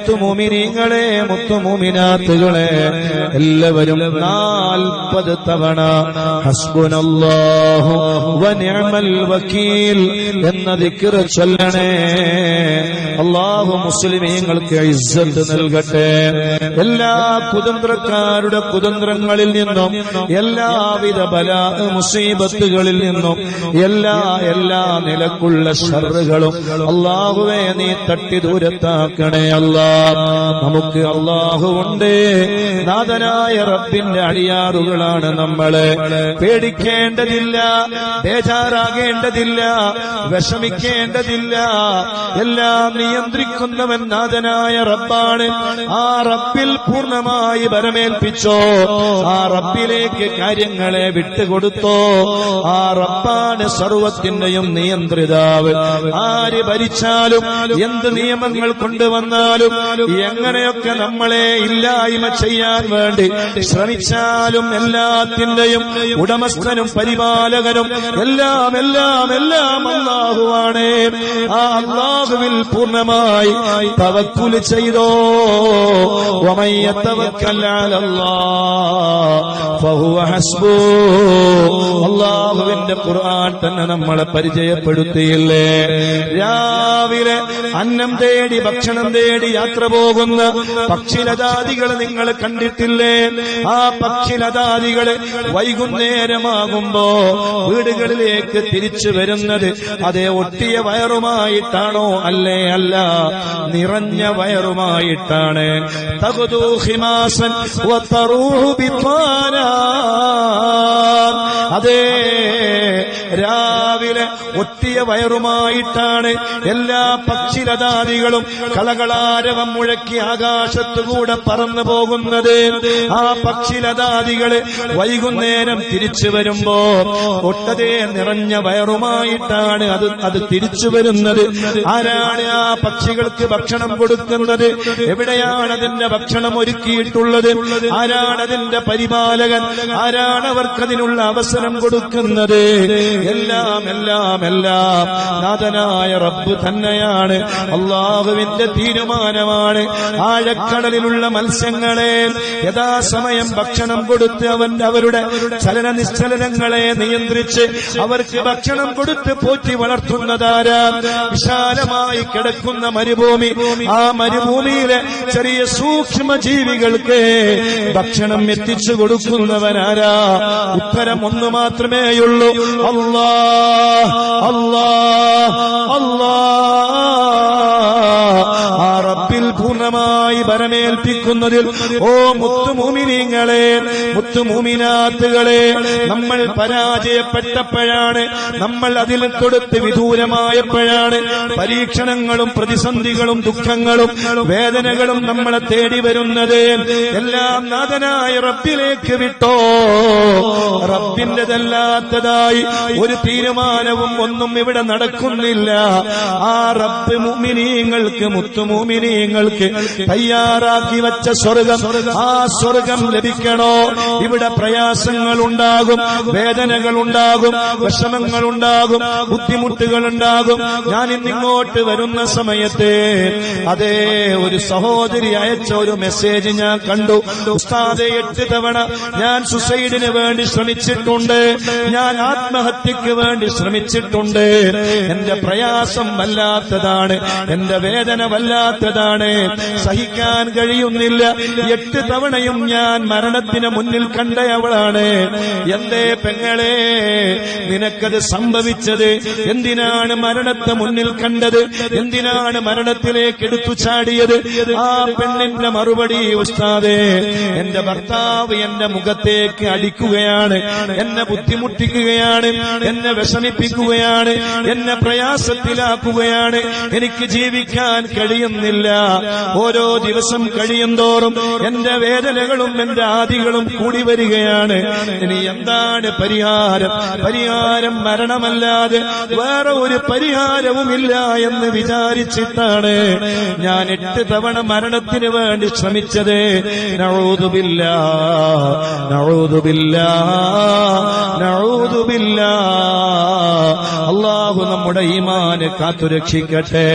മുത്തുമൂമിനീങ്ങളെ മുത്തുമുമിനാത്തുകളെ എല്ലാവരും നാൽപ്പത് തവണ എന്ന ദിക്ർ ചൊല്ലണേ. അള്ളാഹു മുസ്ലിമീങ്ങൾക്ക് ഇസ്സത്ത് നൽകട്ടെ. എല്ലാ കുതന്ത്രക്കാരുടെ കുതന്ത്രങ്ങളിൽ നിന്നും എല്ലാവിധ ബല മുസീബത്തുകളിൽ നിന്നും എല്ലാ എല്ലാ നിലക്കുള്ള ഷറുകളും അള്ളാഹുവെ നീ തട്ടി ദൂരത്താക്കണേ അല്ലാ. നമുക്ക് അള്ളാഹുണ്ട് നാഥനായ റബ്ബിന്റെ അടിയാറുകളാണ് നമ്മൾ. പേടിക്കേണ്ടതില്ല ബേജാറാകേണ്ടതില്ല വിഷമിക്കേണ്ടതില്ല. എല്ലാം നിയന്ത്രിക്കുന്നവൻ നാഥനായ റബ്ബാണ്. ആ റബ്ബിൽ പൂർണമായി വരമേൽപ്പിച്ചോ ആ റബ്ബിലേക്ക് കാര്യങ്ങളെ വിട്ടുകൊടുത്തോ ആ റബ്ബാണ് സർവത്തിന്റെയും നിയന്ത്രിതാവ്. ആര് ഭരിച്ചാലും എന്ത് നിയമങ്ങൾ കൊണ്ടുവന്നാലും എങ്ങനെയൊക്കെ നമ്മളെ ഇല്ലായ്മ ചെയ്യാൻ വേണ്ടി ശ്രമിച്ചാലും എല്ലാത്തിന്റെയും ഉടമസ്ഥനും പരിപാലകനും എല്ലാം എല്ലാം എല്ലാം അള്ളാഹുവാണ് ആ അള്ളാഹുവിൽ പൂർണമായി തവക്കുൽ ചെയ്തോ? അള്ളാഹുവിന്റെ ഖുർആൻ തന്നെ നമ്മളെ പരിചയപ്പെടുത്തിയില്ലേ? രാവിലെ അന്നം തേടി ഭക്ഷണം തേടി യാത്ര പോകുന്ന പക്ഷിലതാദികൾ നിങ്ങൾ കണ്ടിട്ടില്ലേ ആ പക്ഷിലതാദികൾ വൈകുന്നേരമാകുമ്പോ വീടുകളിലേക്ക് തിരിച്ചു വരുന്നത് അതേ ഒട്ടിയ വയറുമായിട്ടാണോ അല്ലേ അല്ല നിറഞ്ഞ വയറുമായിട്ടാണ് തകുതൂഹിമാസൻ. അതേ രാവിലെ ഒത്തിയ വയറുമായിട്ടാണ് എല്ലാ പക്ഷിലതാദികളും കളകളാരവം മുഴക്കി ആകാശത്തുകൂടെ പറന്നു പോകുന്നത്. ആ പക്ഷിലതാദികൾ വൈകുന്നേരം തിരിച്ചു വരുമ്പോ ഒട്ടതേ നിറഞ്ഞ വയറുമായിട്ടാണ് അത് അത് തിരിച്ചു വരുന്നത്. ആരാണ് ആ പക്ഷികൾക്ക് ഭക്ഷണം കൊടുക്കുന്നത്? എവിടെയാണ് അതിന്റെ ഭക്ഷണം ഒരുക്കിയിട്ടുള്ളത്? ആരാണ് അതിന്റെ പരിപാലകൻ? ആരാണ് അവർക്കതിനുള്ള അവസരം കൊടുക്കുന്നത്. എല്ലാം എല്ലാം എല്ലാം നാഥനായ റബ്ബ് തന്നെയാണ്. അള്ളാഹുവിന്റെ തീരുമാനമാണ് ആഴക്കടലിലുള്ള മത്സ്യങ്ങളെ യഥാസമയം ഭക്ഷണം കൊടുത്ത് അവൻ അവരുടെ ചലന നിശ്ചലനങ്ങളെ നിയന്ത്രിച്ച് അവർക്ക് ഭക്ഷണം കൊടുത്ത് പോറ്റി വളർത്തുന്നതാരാ? വിശാലമായി കിടക്കുന്ന മരുഭൂമി. ആ മരുഭൂമിയിലെ ചെറിയ സൂക്ഷ്മ ജീവികൾക്ക് ഭക്ഷണം എത്തിച്ചു കൊടുക്കുന്നവനാരാ? ഉത്തരം ഒന്ന് മാത്രമേയുള്ളൂ. അല്ലാ അല്ലാ അല്ലാ. ആ റബ്ബിൽ പൂർണമായി ഭരമേൽപ്പിക്കുന്നതിൽ ഓ മുത്തുമൂമിനീങ്ങളെ മുത്തുമൂമിനാത്തുകളെ നമ്മൾ പരാജയപ്പെട്ടപ്പോഴാണ് നമ്മൾ അതിൽ തൊടുത്ത് വിദൂരമായപ്പോഴാണ് പരീക്ഷണങ്ങളും പ്രതിസന്ധികളും ദുഃഖങ്ങളും വേദനകളും നമ്മളെ തേടി വരുന്നത്. എല്ലാം നാഥനായ റബ്ബിലേക്ക് വിട്ടോ. റബ്ബിന്റെതല്ലാത്തതായി ഒരു തീരുമാനവും ഒന്നും ഇവിടെ നടക്കുന്നില്ല. ആ റബ്ബ് മുമിനീങ്ങൾക്ക് മുത്തുമുമിനീങ്ങൾക്ക് തയ്യാറാക്കി വെച്ച സ്വർഗം ആ സ്വർഗം ലഭിക്കണോ? ഇവിടെ പ്രയാസങ്ങൾ ഉണ്ടാകും വേദനകൾ ഉണ്ടാകും വിഷമങ്ങൾ ഉണ്ടാകും ബുദ്ധിമുട്ടുകൾ ഉണ്ടാകും ഞാൻ ഇന്നിങ്ങോട്ട് വരുന്ന സമയത്ത് അതേ ഒരു സഹോദരി അയച്ച ഒരു മെസ്സേജ് ഞാൻ കണ്ടു. ഉസ്താദെ എട്ട് തവണ ഞാൻ സുസൈഡിന് വേണ്ടി ശ്രമിച്ചിട്ടുണ്ട്. ഞാൻ ആത്മഹത്യക്ക് വേണ്ടി ശ്രമിച്ചിട്ടുണ്ട്. എന്റെ പ്രയാസം വല്ലാത്തതാണ്. എന്റെ വേദന വല്ലാത്തതാണ്. സഹിക്കാൻ കഴിയുന്നില്ല. എട്ട് തവണയും ഞാൻ മരണത്തിന് മുന്നിൽ കണ്ടയവളാണ് എന്തേ പെങ്ങളെ നിനക്കത് സംഭവിച്ചത്? എന്തിനാണ് മരണത്തെ മുന്നിൽ കണ്ടത്? എന്തിനാണ് മരണത്തിലേക്ക് എടുത്തു ചാടിയത്? ആ പെണ്ണിന്റെ മറുപടി ഉസ്താദേ എന്റെ ഭർത്താവ് എന്റെ മുഖത്തേക്ക് അടിക്കുകയാണ്. എന്നെ ബുദ്ധിമുട്ടിക്കുകയാണ്. എന്നെ വിഷമിപ്പിക്കുകയാണ്. എന്നെ പ്രയാസത്തിലാക്കുകയാണ്. എനിക്ക് ജീവിക്കാൻ കഴിയുന്നില്ല. ഓരോ ദിവസം കഴിയും തോറും എന്റെ വേദനകളും എന്റെ ആദികളും കൂടി വരികയാണ്. ഇനി എന്താണ് പരിഹാരം? പരിഹാരം മരണമല്ലാതെ വേറെ ഒരു പരിഹാരവുമില്ല എന്ന് വിചാരിച്ചിട്ടാണ് ഞാൻ എട്ട് തവണ മരണത്തിന് വേണ്ടി ശ്രമിച്ചത്. നഴൂതുമില്ല നഴൂതുമില്ല നഴൂതുമില്ല ഉണ്ടാകുന്നില്ല അള്ളാഹു നമ്മുടെ ഈമാനെ കാത്തുരക്ഷിക്കട്ടെ.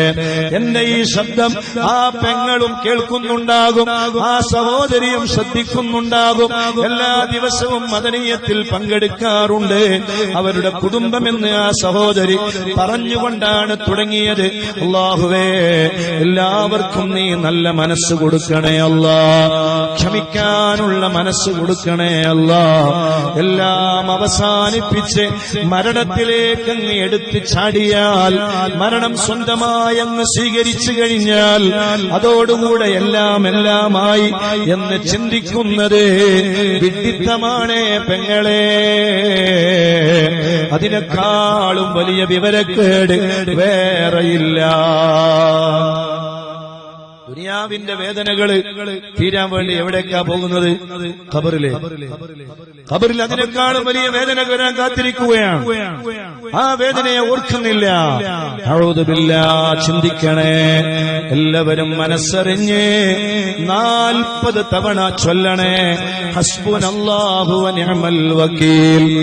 എന്റെ ഈ ശബ്ദം ആ പെങ്ങളും കേൾക്കുന്നുണ്ടാകും ആ സഹോദരിയും ശ്രദ്ധിക്കുന്നുണ്ടാകും. എല്ലാ ദിവസവും മദനീയത്തിൽ പങ്കെടുക്കാറുണ്ട്. അവരുടെ കുടുംബമെന്ന് ആ സഹോദരി പറഞ്ഞുകൊണ്ടാണ് തുടങ്ങിയത്. അള്ളാഹുവേ എല്ലാവർക്കും നീ നല്ല മനസ്സ് കൊടുക്കണേ അല്ല. ക്ഷമിക്കാനുള്ള മനസ്സ് കൊടുക്കണേ അല്ല. എല്ലാം അവസാനിപ്പിച്ച് മരണത്തിലേക്ക് അങ്ങ് എടുത്ത് ചാടിയാൽ മരണം സ്വന്തമായി അങ്ങ് സ്വീകരിച്ചു കഴിഞ്ഞാൽ അതോടുകൂടെ എല്ലാം എല്ലാമായി എന്ന് ചിന്തിക്കുന്നത് വിഡിത്തമാണ് പെങ്ങളെ. അതിനേക്കാളും വലിയ വിവരക്കേട് വേറെയില്ല. ദുനിയാവിന്റെ വേദനകൾ തീരാൻ വേണ്ടി എവിടേക്കാ പോകുന്നത്? ഖബറിലെ. ഖബറിൽ അതിനേക്കാളും വലിയ വേദന വരാൻ കാത്തിരിക്കുകയാണ്. ആ വേദനയെ ഓർക്കുന്നില്ല. ചിന്തിക്കണേ. എല്ലാവരും മനസ്സറിഞ്ഞ് നാൽപ്പത് തവണ ചൊല്ലണേ. ഹസ്ബുൻ അള്ളാഹു വക്കീൽ